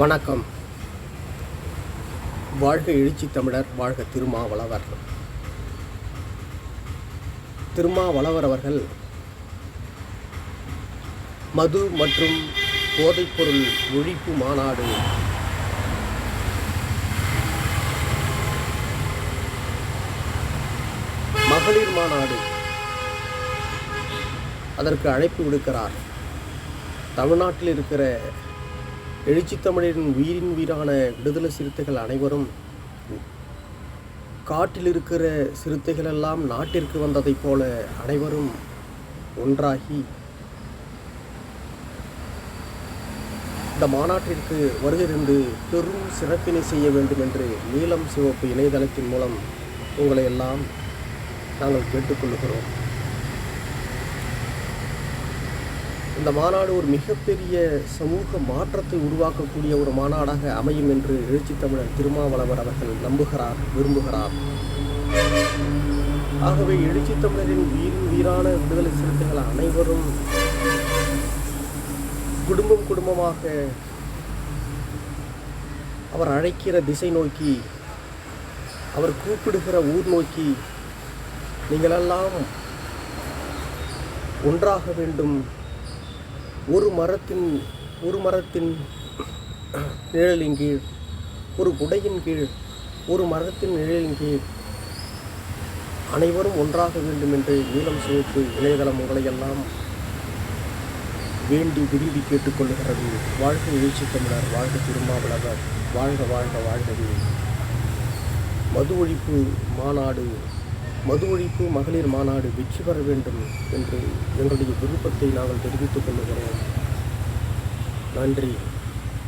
வணக்கம். வாழ்க எழுச்சி தமிழர் வாழ்க திருமாவளவர். திருமாவளவர் அவர்கள் மது மற்றும் போதைப்பொருள் ஒழிப்பு மாநாடு மகளிர் மாநாடு அதற்கு அழைப்பு விடுக்கிறார். தமிழ்நாட்டில் இருக்கிற எழுச்சி தமிழரின் உயிரின் உயிரான விடுதலை சிறுத்தைகள் அனைவரும் காட்டில் இருக்கிற சிறுத்தைகள் எல்லாம் நாட்டிற்கு வந்ததைப் போல அனைவரும் ஒன்றாகி இந்த மாநாட்டிற்கு வருகிறது பெரும் சிறப்பினை செய்ய வேண்டும் என்று நீலம் சிவப்பு இணையதளத்தின் மூலம் உங்களை எல்லாம் நாங்கள் கேட்டுக்கொள்கிறோம். இந்த மாநாடு ஒரு மிகப்பெரிய சமூக மாற்றத்தை உருவாக்கக்கூடிய ஒரு மாநாடாக அமையும் என்று எழுச்சி தமிழர் திருமாவளவர் அவர்கள் நம்புகிறார் விரும்புகிறார். ஆகவே எழுச்சி தமிழரின் உயிரின் உயிரான விடுதலை சிறுத்தைகள் அனைவரும் குடும்பம் குடும்பமாக அவர் அழைக்கிற திசை நோக்கி அவர் கூப்பிடுகிற ஊர் நோக்கி நீங்களெல்லாம் ஒன்றாக வேண்டும் ஒரு மரத்தின் ஒரு மரத்தின் நிழலின் கீழ் ஒரு குடையின் கீழ் ஒரு மரத்தின் நிழலின் கீழ் அனைவரும் ஒன்றாக வேண்டும் என்று நீளம் சிவப்பு இணையதளம் உங்களையெல்லாம் வேண்டி விரும்பி கேட்டுக்கொள்கிறது வாழ்க எழுச்சி தமிழர் வாழ்க திருமாவளவர் வாழ்க வாழ்க வாழ்கவே மது ஒழிப்பு மாநாடு மது ஒழிப்பு மகளிர் மாநாடு வெற்றி பெற வேண்டும் என்று எங்களுடைய விருப்பத்தை நாங்கள் தெரிவித்துக் கொள்கிறோம். நன்றி.